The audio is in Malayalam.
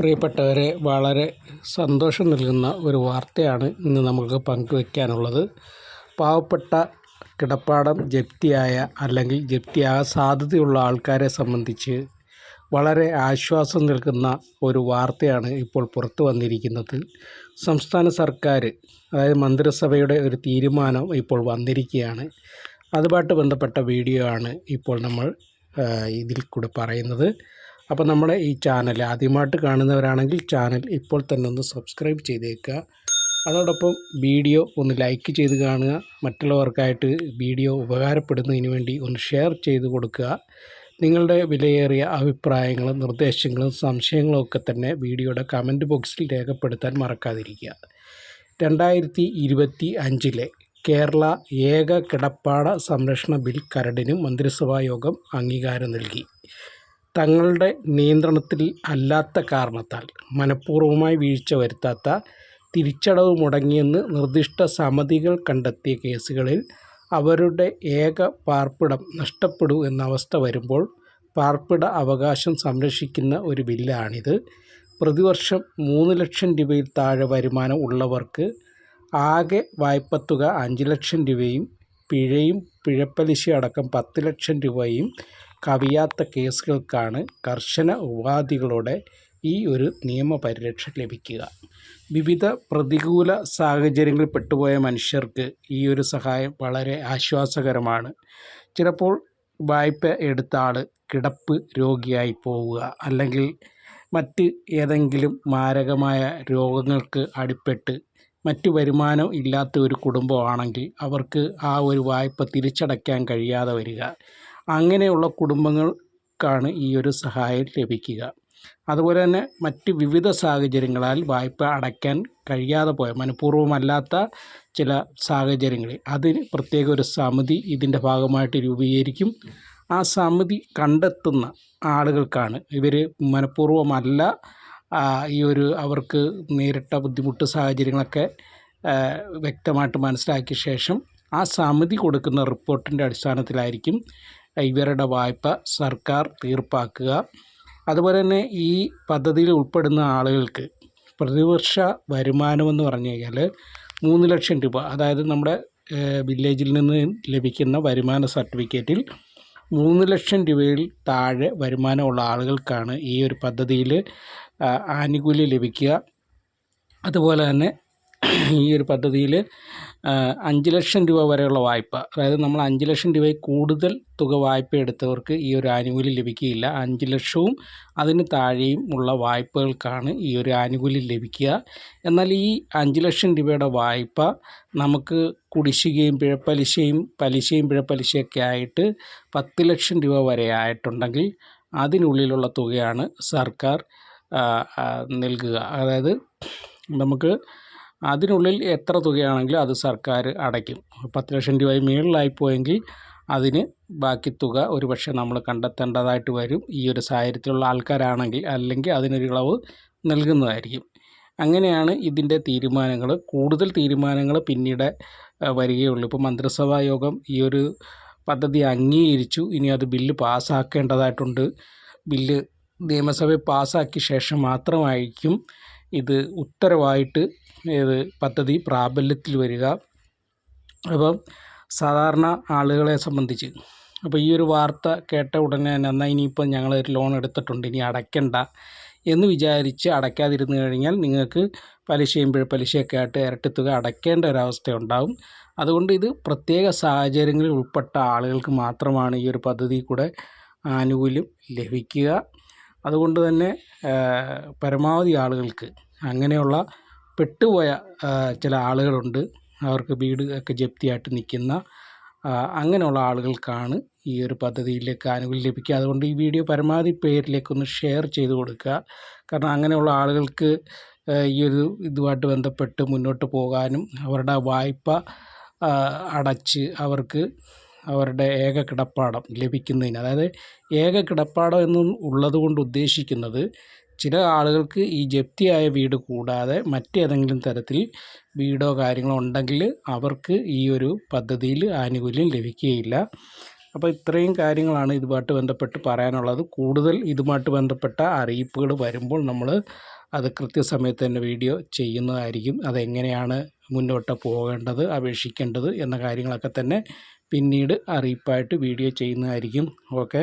പ്രിയപ്പെട്ടവരെ വളരെ സന്തോഷം നൽകുന്ന ഒരു വാർത്തയാണ് ഇന്ന് നമുക്ക് പങ്കുവയ്ക്കാനുള്ളത് പാവപ്പെട്ട കിടപ്പാടം ജപ്തിയായ അല്ലെങ്കിൽ ജപ്തിയാകാൻ സാധ്യതയുള്ള ആൾക്കാരെ സംബന്ധിച്ച് വളരെ ആശ്വാസം നൽകുന്ന ഒരു വാർത്തയാണ് ഇപ്പോൾ പുറത്തു വന്നിരിക്കുന്നത്. സംസ്ഥാന സർക്കാർ അതായത് മന്ത്രിസഭയുടെ ഒരു തീരുമാനം ഇപ്പോൾ വന്നിരിക്കുകയാണ്. അതുമായിട്ട് ബന്ധപ്പെട്ട വീഡിയോ ആണ് ഇപ്പോൾ നമ്മൾ ഇതിൽ കൂടെ പറയുന്നത്. അപ്പോൾ നമ്മുടെ ഈ ചാനൽ ആദ്യമായിട്ട് കാണുന്നവരാണെങ്കിൽ ചാനൽ ഇപ്പോൾ തന്നെ ഒന്ന് സബ്സ്ക്രൈബ് ചെയ്തേക്കുക. അതോടൊപ്പം വീഡിയോ ഒന്ന് ലൈക്ക് ചെയ്ത് കാണുക. മറ്റുള്ളവർക്കായിട്ട് വീഡിയോ ഉപകാരപ്പെടുന്നതിന് വേണ്ടി ഒന്ന് ഷെയർ ചെയ്ത് കൊടുക്കുക. നിങ്ങളുടെ വിലയേറിയ അഭിപ്രായങ്ങളും നിർദ്ദേശങ്ങളും സംശയങ്ങളും ഒക്കെ തന്നെ വീഡിയോയുടെ കമന്റ് ബോക്സിൽ രേഖപ്പെടുത്താൻ മറക്കാതിരിക്കുക. രണ്ടായിരത്തി ഇരുപത്തി അഞ്ചിലെ കേരള ഏക കിടപ്പാട സംരക്ഷണ ബിൽ കരടിനും മന്ത്രിസഭാ യോഗം അംഗീകാരം നൽകി. തങ്ങളുടെ നിയന്ത്രണത്തിൽ അല്ലാത്ത കാരണത്താൽ മനഃപൂർവമായി വീഴ്ച വരുത്താത്ത തിരിച്ചടവ് മുടങ്ങിയെന്ന് നിർദ്ദിഷ്ട സമിതികൾ കണ്ടെത്തിയ കേസുകളിൽ അവരുടെ ഏക പാർപ്പിടം നഷ്ടപ്പെടൂ എന്ന അവസ്ഥ വരുമ്പോൾ പാർപ്പിട അവകാശം സംരക്ഷിക്കുന്ന ഒരു ബില്ലാണിത്. പ്രതിവർഷം മൂന്ന് ലക്ഷം രൂപയിൽ താഴെ വരുമാനം ഉള്ളവർക്ക് ആകെ വായ്പത്തുക അഞ്ച് ലക്ഷം രൂപയും പിഴയും പിഴപ്പലിശ അടക്കം പത്ത് ലക്ഷം രൂപയും കവിയാത്ത കേസുകൾക്കാണ് കർശന ഉപാധികളോടെ ഈ ഒരു നിയമപരിരക്ഷ ലഭിക്കുക. വിവിധ പ്രതികൂല സാഹചര്യങ്ങളിൽ പെട്ടുപോയ മനുഷ്യർക്ക് ഈ ഒരു സഹായം വളരെ ആശ്വാസകരമാണ്. ചിലപ്പോൾ വായ്പ എടുത്ത ആൾ കിടപ്പ് രോഗിയായി പോവുക അല്ലെങ്കിൽ മറ്റ് ഏതെങ്കിലും മാരകമായ രോഗങ്ങൾക്ക് അടിപ്പെട്ട് മറ്റു വരുമാനം ഇല്ലാത്ത ഒരു കുടുംബമാണെങ്കിൽ അവർക്ക് ആ ഒരു വായ്പ തിരിച്ചടയ്ക്കാൻ കഴിയാതെ വരിക. അങ്ങനെയുള്ള കുടുംബങ്ങൾക്കാണ് ഈ ഒരു സഹായം ലഭിക്കുക. അതുപോലെ തന്നെ മറ്റ് വിവിധ സാഹചര്യങ്ങളാൽ വായ്പ അടയ്ക്കാൻ കഴിയാതെ പോയ മനഃപൂർവമല്ലാത്ത ചില സാഹചര്യങ്ങളിൽ അതിന് പ്രത്യേക ഒരു സമിതി ഇതിന്റെ ഭാഗമായിട്ട് രൂപീകരിക്കും. ആ സമിതി കണ്ടെത്തുന്ന ആളുകൾക്കാണ് ഇവർ മനഃപൂർവമല്ല ഈ ഒരു അവർക്ക് നേരിട്ട ബുദ്ധിമുട്ട് സാഹചര്യങ്ങളൊക്കെ വ്യക്തമായിട്ട് മനസ്സിലാക്കിയ ശേഷം ആ സമിതി കൊടുക്കുന്ന റിപ്പോർട്ടിന്റെ അടിസ്ഥാനത്തിലായിരിക്കും ഇവരുടെ വായ്പ സർക്കാർ തീർപ്പാക്കുക. അതുപോലെ തന്നെ ഈ പദ്ധതിയിൽ ഉൾപ്പെടുന്ന ആളുകൾക്ക് പ്രതിവർഷ വരുമാനമെന്ന് പറഞ്ഞു കഴിഞ്ഞാൽ മൂന്ന് ലക്ഷം രൂപ അതായത് നമ്മുടെ വില്ലേജിൽ നിന്ന് ലഭിക്കുന്ന വരുമാന സർട്ടിഫിക്കറ്റിൽ മൂന്ന് ലക്ഷം രൂപയിൽ താഴെ വരുമാനമുള്ള ആളുകൾക്കാണ് ഈ ഒരു പദ്ധതിയിൽ ആനുകൂല്യം ലഭിക്കുക. അതുപോലെ തന്നെ ഈ ഒരു പദ്ധതിയിൽ അഞ്ച് ലക്ഷം രൂപ വരെയുള്ള വായ്പ. അതായത് നമ്മൾ അഞ്ച് ലക്ഷം രൂപയിൽ കൂടുതൽ തുക വായ്പ എടുത്തവർക്ക് ഈ ഒരു ആനുകൂല്യം ലഭിക്കുകയില്ല. അഞ്ച് ലക്ഷവും അതിന് താഴെയും ഉള്ള വായ്പകൾക്കാണ് ഈ ഒരു ആനുകൂല്യം ലഭിക്കുക. എന്നാൽ ഈ അഞ്ച് ലക്ഷം രൂപയുടെ വായ്പ നമുക്ക് കുടിശ്ശികയും പിഴപ്പലിശയും പലിശയും പിഴപ്പലിശയൊക്കെ ആയിട്ട് പത്ത് ലക്ഷം രൂപ വരെ ആയിട്ടുണ്ടെങ്കിൽ അതിനുള്ളിലുള്ള തുകയാണ് സർക്കാർ നൽകുക. അതായത് നമുക്ക് അതിനുള്ളിൽ എത്ര തുകയാണെങ്കിലും അത് സർക്കാർ അടയ്ക്കും. പത്ത് ലക്ഷം രൂപയിൽ മുകളിലായി പോയെങ്കിൽ അതിന് ബാക്കി തുക ഒരു പക്ഷേ നമ്മൾ കണ്ടെത്തേണ്ടതായിട്ട് വരും. ഈ ഒരു സാഹചര്യത്തിലുള്ള ആൾക്കാരാണെങ്കിൽ അല്ലെങ്കിൽ അതിനൊരു ഇളവ് നൽകുന്നതായിരിക്കും. അങ്ങനെയാണ് ഇതിന്റെ തീരുമാനങ്ങൾ. കൂടുതൽ തീരുമാനങ്ങൾ പിന്നീട് വരികയുള്ളൂ. ഇപ്പോൾ മന്ത്രിസഭാ യോഗം ഈ ഒരു പദ്ധതി അംഗീകരിച്ചു. ഇനി അത് ബില്ല് പാസ്സാക്കേണ്ടതായിട്ടുണ്ട് ബില്ല് നിയമസഭയിൽ പാസ്സാക്കിയ ശേഷം മാത്രമായിരിക്കും ഇത് ഉത്തരവായിട്ട് ഇത് പദ്ധതി പ്രാബല്യത്തിൽ വരിക. അപ്പം സാധാരണ ആളുകളെ സംബന്ധിച്ച് അപ്പോൾ ഈ ഒരു വാർത്ത കേട്ട ഉടനെ തന്നെ എന്നാൽ ഇനിയിപ്പോൾ ഞങ്ങൾ ഒരു ലോൺ എടുത്തിട്ടുണ്ട് ഇനി അടയ്ക്കണ്ട എന്ന് വിചാരിച്ച് അടയ്ക്കാതിരുന്നു കഴിഞ്ഞാൽ നിങ്ങൾക്ക് പലിശയും പിഴപ്പലിശയൊക്കെ ആയിട്ട് ഇരട്ടിത്തുക അടയ്ക്കേണ്ട ഒരവസ്ഥ ഉണ്ടാവും അതുകൊണ്ട് ഇത് പ്രത്യേക സാഹചര്യങ്ങളിൽ ഉൾപ്പെട്ട ആളുകൾക്ക് മാത്രമാണ് ഈ ഒരു പദ്ധതി കൂടെ ആനുകൂല്യം ലഭിക്കുക. അതുകൊണ്ട് തന്നെ പരമാവധി ആളുകൾക്ക് അങ്ങനെയുള്ള പെട്ടുപോയ ചില ആളുകളുണ്ട്. അവർക്ക് വീട് ഒക്കെ ജപ്തിയായിട്ട് നിൽക്കുന്ന അങ്ങനെയുള്ള ആളുകൾക്കാണ് ഈ ഒരു പദ്ധതിയിലേക്ക് ആനുകൂല്യം ലഭിക്കുക. അതുകൊണ്ട് ഈ വീഡിയോ പരമാവധി പേരിലേക്കൊന്ന് ഷെയർ ചെയ്ത് കൊടുക്കുക. കാരണം അങ്ങനെയുള്ള ആളുകൾക്ക് ഈ ഒരു ഇതുമായിട്ട് ബന്ധപ്പെട്ട് മുന്നോട്ട് പോകാനും അവരുടെ വായ്പ അടച്ച് അവർക്ക് അവരുടെ ഏക കിടപ്പാടം ലഭിക്കുന്നതിന്. അതായത് ഏക കിടപ്പാടം എന്ന് ഉള്ളതുകൊണ്ട് ഉദ്ദേശിക്കുന്നത് ചില ആളുകൾക്ക് ഈ ജപ്തിയായ വീട് കൂടാതെ മറ്റേതെങ്കിലും തരത്തിൽ വീടോ കാര്യങ്ങളോ ഉണ്ടെങ്കിൽ അവർക്ക് ഈ ഒരു പദ്ധതിയിൽ ആനുകൂല്യം ലഭിക്കുകയില്ല. അപ്പോൾ ഇത്രയും കാര്യങ്ങളാണ് ഇതുമായിട്ട് ബന്ധപ്പെട്ട് പറയാനുള്ളത്. കൂടുതൽ ഇതുമായിട്ട് ബന്ധപ്പെട്ട അറിയിപ്പുകൾ വരുമ്പോൾ നമ്മൾ അത് കൃത്യസമയത്ത് തന്നെ വീഡിയോ ചെയ്യുന്നതായിരിക്കും. അതെങ്ങനെയാണ് മുന്നോട്ട് പോകേണ്ടത് അപേക്ഷിക്കേണ്ടത് എന്ന കാര്യങ്ങളൊക്കെ തന്നെ പിന്നീട് അറിയിപ്പായിട്ട് വീഡിയോ ചെയ്യുന്നതായിരിക്കും. ഓക്കെ.